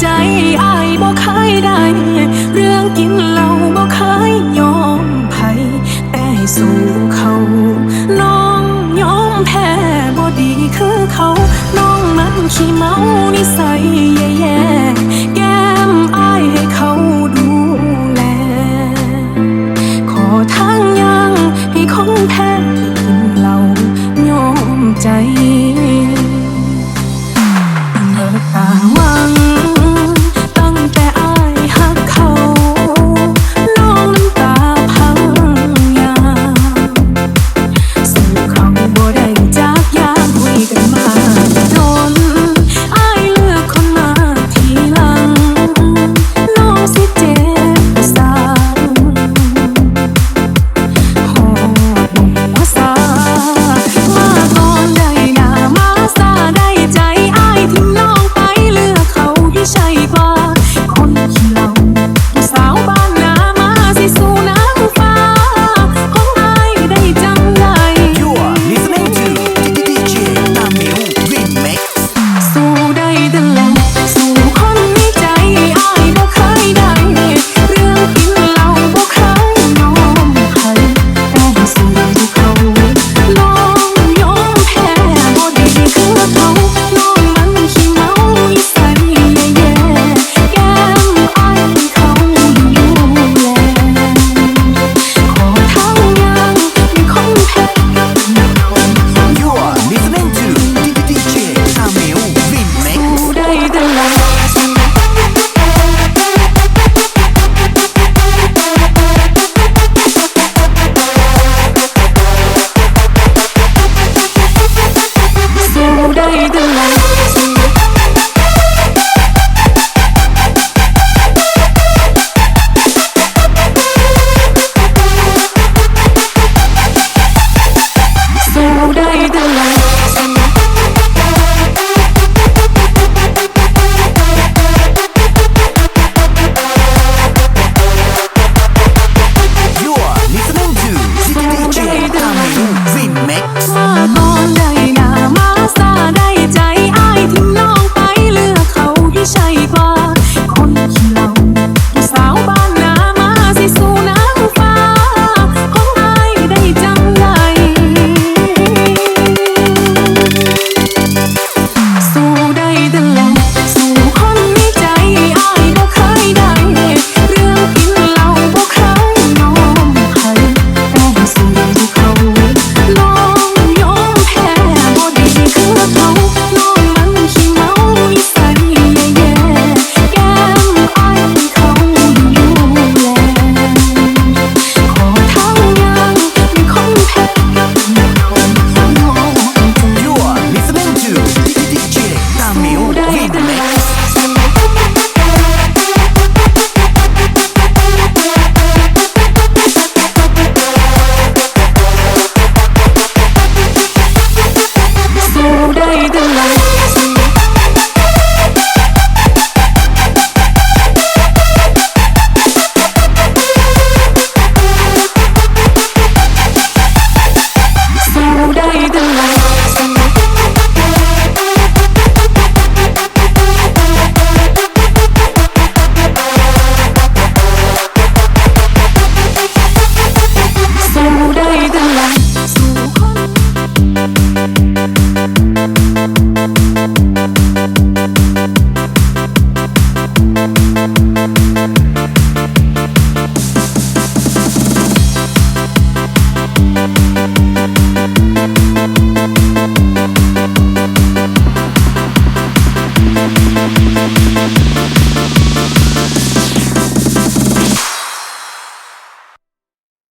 ใจอายบ่เคยได้ เรื่องกินเหล้าบ่เคยยอมไผแต่สู่เขาน้องยอมแพ้บ่ดีคือเขาน้องมันขี้เมานิสัยแย่แก้มอายให้เขาดูแล ขอทางยังให้คงแพ้กินเหล้ายอมใจ പോയിടുവാൻ